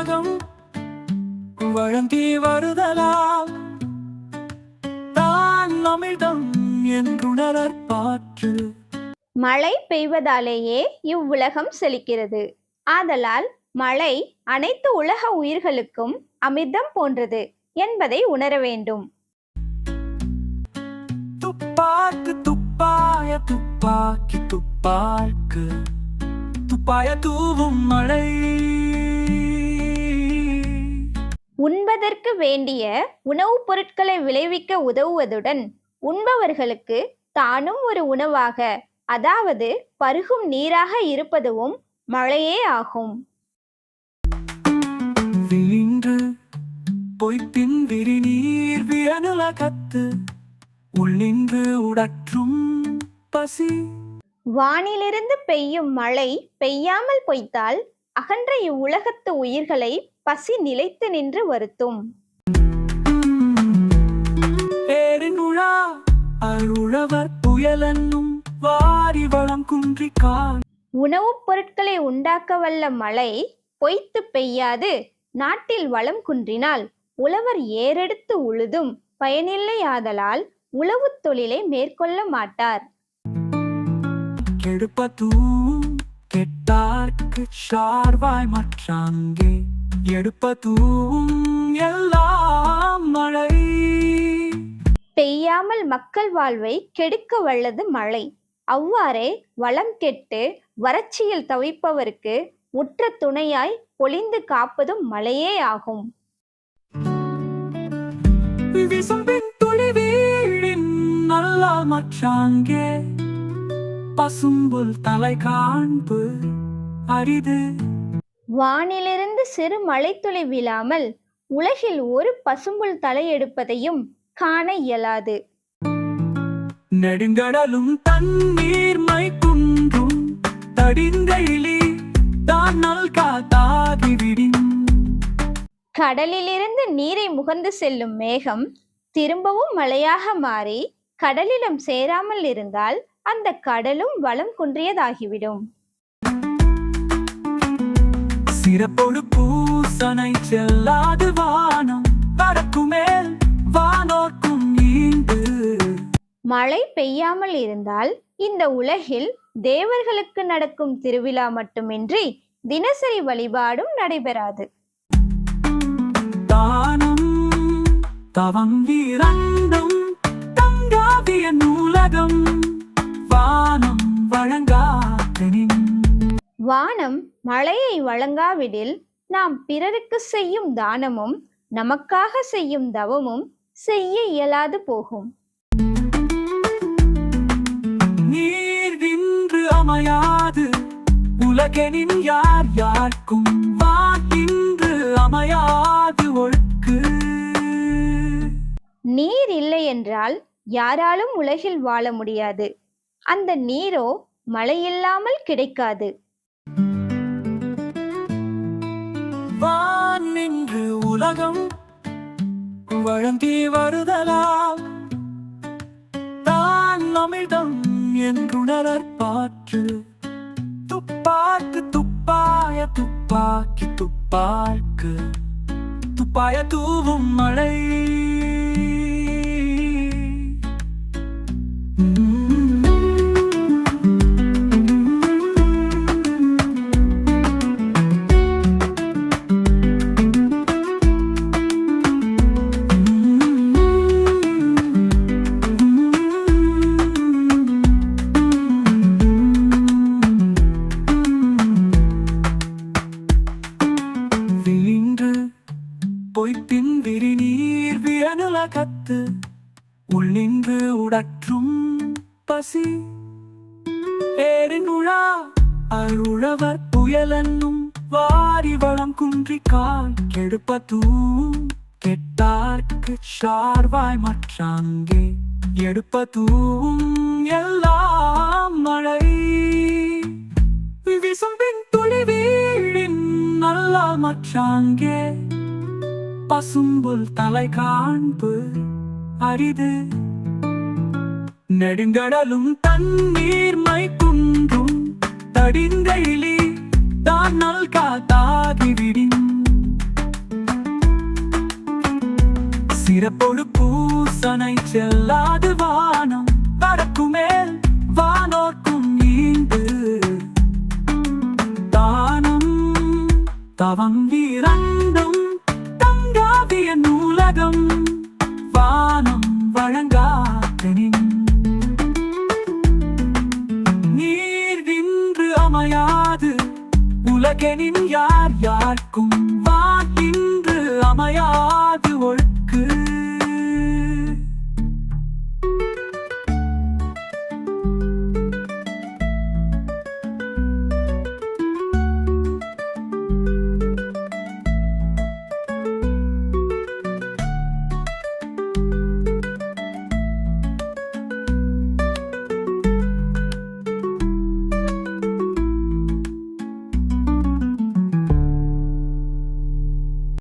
உலகம் வழங்கி வருதலால் தான் அமிர்தம் என்றுணரற்பாற்று மழை பெய்வதாலேயே இவ்வுலகம் செழிக்கிறது. ஆதலால் மழை அனைத்து உலக உயிர்களுக்கும் அமிர்தம் போன்றது என்பதை உணர வேண்டும். துப்பாக்கு துப்பாய துப்பாக்கி துப்பாக்கு. துப்பாய தூவும் மழை. உண்பதற்கு வேண்டிய உணவுப் பொருட்களை விளைவிக்க உதவுவதுடன் உண்பவர்களுக்கு தானும் ஒரு உணவாக அதாவது பருகும் நீராக இருப்பதுவும் மழையே ஆகும். விழின்று பொய்ப்பின் விரிநீர் வியனுலகத்து உள்ளின்று உடற்றும் பசி. வானிலிருந்து பெய்யும் மழை பெய்யாமல் பொய்த்தால் அகன்ற இவ்வுலகத்து உயிர்களை பசி நிலைத்து நின்று வருத்தும். உணவுப் பொருட்களை உண்டாக்க வல்ல மழை பொய்த்து பெய்யாது நாட்டில் வளம் குன்றினால் உழவர் ஏறெடுத்து உழுதும் பயனில்லையாதலால் உழவுத் தொழிலை மேற்கொள்ள மாட்டார். கெடுப்பதூம் கெட்டார்க்கு சார்வாய் மற்றாங்கே எடுப்பதூம் எல்லாம் மழை. பெய்யாமல் மக்கள் வாழ்வை கெடுக்க வல்லது மழை. அவ்வாறே வளம் கெட்டு வறட்சியில் தவிப்பவருக்கு உற்ற துணையாய் பொழிந்து காப்பதும் மழையே ஆகும். விசும்பின் துளி வீழின் நல்லா மற்றாங்கே பசும்புல் தலை காண்பு அரிது. வானிலிருந்து சிறு மழைத்துளி விழாமல் உலகில் ஒரு பசும்புல் தலையெடுப்பதையும் காண இயலாது. நெடுங்கடலும் தண்ணீர் மை குன்றும் தடிந்த இலி தான் நல்காதாகிவிடின் கடலிலிருந்து நீரை முகந்து செல்லும் மேகம் திரும்பவும் மழையாக மாறி கடலிலும் சேராமல் இருந்தால் அந்த கடலும் வளம் குன்றியதாகிவிடும். சிறப்பொடு பூசனை செல்லாது வானம் பறக்குமேல் வானோர்க்கும் ஈண்டு. மழை பெய்யாமல் இருந்தால் இந்த உலகில் தேவர்களுக்கு நடக்கும் திருவிழா மட்டுமின்றி தினசரி வழிபாடும் நடைபெறாது. தானம் தவம் இரண்டும் தங்காவிய நூலகம் வானம் வழங்காதெனின் வானம் மழையை வழங்காவிடில் நாம் பிறருக்கு செய்யும் தானமும் நமக்காக செய்யும் தவமும் செய்ய இயலாது போகும். நீர் நின்று அமையாது உலகெனின் யார் யார்க்கும் வாக்கின்று அமையாது ஒழுக்கு. நீர் இல்லை என்றால் யாராலும் உலகில் வாழ முடியாது. அந்த நீரோ மழையில்லாமல் கிடைக்காது. வான் நின்று உலகம் வழங்கி வருதலால் தான் அமிர்தம் என்றுணரற்பாற்று துப்பாக்கு துப்பாய துப்பாக்கி துப்பாக்கு. துப்பாய தூவும் மழை. விழின்று விரிநீர் கத்து உள்ளின்று உடற்றும் பசி. ஏறினுழா அருழவர் புயலன்னும் வாரி வளம் குன்றிக்கால் கெடுப்பதூம் கெட்டார்க்கு சார்வாய் மற்றாங்கே. எடுப்பதூம் எல்லாம் மழை. விசும்பின் துளி வீழின் நல்லா மற்றாங்கே பசும்புல் தலை காண்பு அரிது. நெடுங்கடலும் தண்ணீர் மை குன்றும் தடிந்த இலி தான் நல் காத்தாகி விடின் சிறப்பொடு பூசனை செல்லாது வானம் பறக்குமேல் வானோர்க்கும் ஈண்டு. தானம் தவம் வீரன் தங்காவிய நூலகம் வானம் வழங்காத்தனின் நீர் நின்று அமையாது உலகெனின் யார் யாருக்கும் வான் நின்று அமையாது ஒழுக்கு.